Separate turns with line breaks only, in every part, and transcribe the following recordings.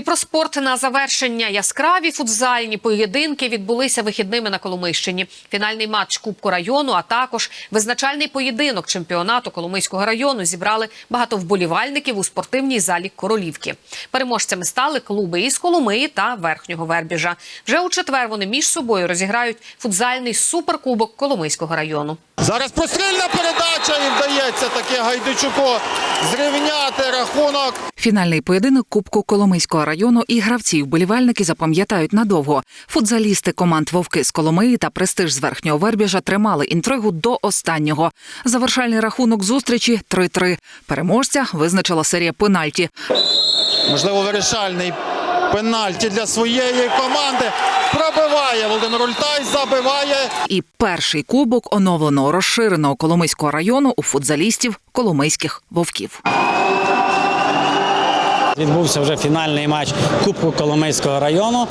І про спорт на завершення яскраві футзальні поєдинки відбулися вихідними на Коломийщині. Фінальний матч Кубку району, а також визначальний поєдинок чемпіонату Коломийського району зібрали багато вболівальників у спортивній залі Королівки. Переможцями стали клуби із Коломиї та Верхнього Вербіжа. Вже у четвер вони між собою розіграють футзальний суперкубок Коломийського району.
Зараз прострільна передача і вдається таки Гайдучуку зрівняти рахунок.
Фінальний поєдинок Кубку Коломийського району і гравці вболівальники запам'ятають надовго. Футзалісти команд Вовки з Коломиї та престиж з верхнього Вербіжа тримали інтригу до останнього. Завершальний рахунок зустрічі 3-3. Переможця визначила серія пенальті.
Можливо, вирішальний пенальті для своєї команди. Пробиває Володимир Ультай, забиває.
І перший кубок оновленого розширеного Коломийського району у футзалістів Коломийських вовків.
Відбувся вже фінальний матч Кубку Коломийського району.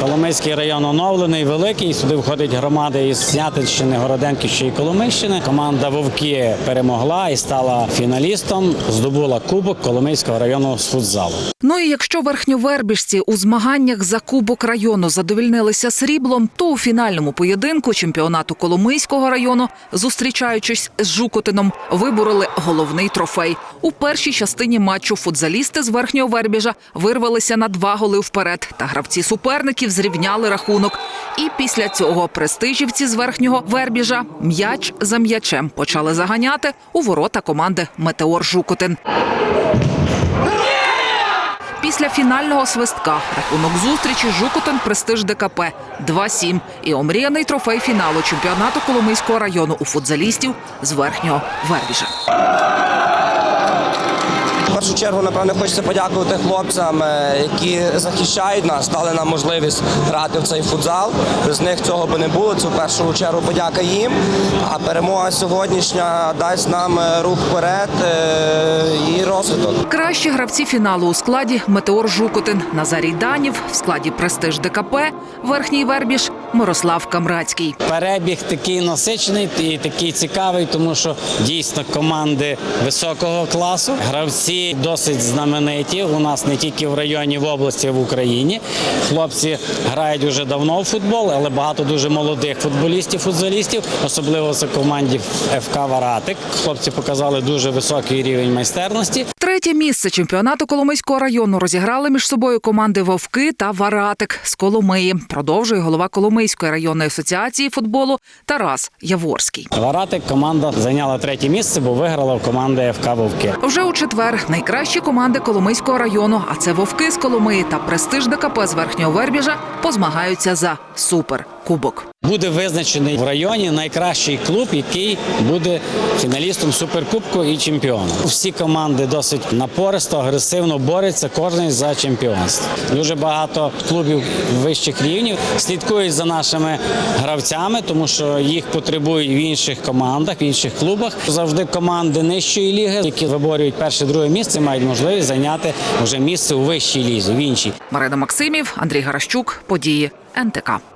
Коломийський район оновлений, великий. Сюди входить громади із Снятинщини, Городенківщини і Коломийщини. Команда Вовки перемогла і стала фіналістом. Здобула Кубок Коломийського району з футзалу.
Ну і якщо верхньовербіжці у змаганнях за кубок району задовільнилися сріблом, то у фінальному поєдинку чемпіонату Коломийського району, зустрічаючись з Жукотином, вибороли головний трофей. У першій частині матчу футзалісти з верхнього вербіжа вирвалися на два голи вперед, та гравці суперників зрівняли рахунок. І після цього престижівці з верхнього вербіжа м'яч за м'ячем почали заганяти у ворота команди Метеор Жукотин. Після фінального свистка рахунок зустрічі Жукотин престиж ДКП 2-7 і омріяний трофей фіналу чемпіонату Коломийського району у футзалістів з верхнього Вербіжа.
В першу чергу, напевно, хочеться подякувати хлопцям, е, які захищають нас, дали нам можливість грати в цей футзал. Без них цього би не було. Це в першу чергу подяка їм. А перемога сьогоднішня дасть нам е, рух вперед е, і розвиток.
Кращі гравці фіналу у складі Метеор Жукотин, Назарій Данів, в складі престиж ДКП, верхній Вербіж, Мирослав Камрацький.
Перебіг такий насичений і такий цікавий, тому що дійсно команди високого класу, гравці досить знамениті. У нас не тільки в районі, в області, в Україні. Хлопці грають уже давно в футбол, але багато дуже молодих футболістів, футболістів, особливо це команді ФК Варатик. Хлопці показали дуже високий рівень майстерності.
Третє місце чемпіонату Коломийського району розіграли між собою команди Вовки та Варатик з Коломиї. Продовжує голова Коломийської районної асоціації футболу Тарас Яворський.
Варатик команда зайняла третє місце, бо виграла в команди ФК Вовки.
Вже у четвер найкращі команди Коломийського району, а це Вовки з Коломиї та престиж ДКП з верхнього Вербіжа, позмагаються за суперкубок.
Буде визначений в районі найкращий клуб, який буде фіналістом суперкубку і чемпіоном. Всі команди досить напористо, агресивно борються кожен за чемпіонство. Дуже багато клубів вищих рівнів слідкують за нашими гравцями, тому що їх потребують в інших командах, в інших клубах. Завжди команди нижчої ліги, які виборюють перше, друге місце, мають можливість зайняти вже місце у вищій лізі, в іншій.
Марина Максимів, Андрій Гаращук, події НТК.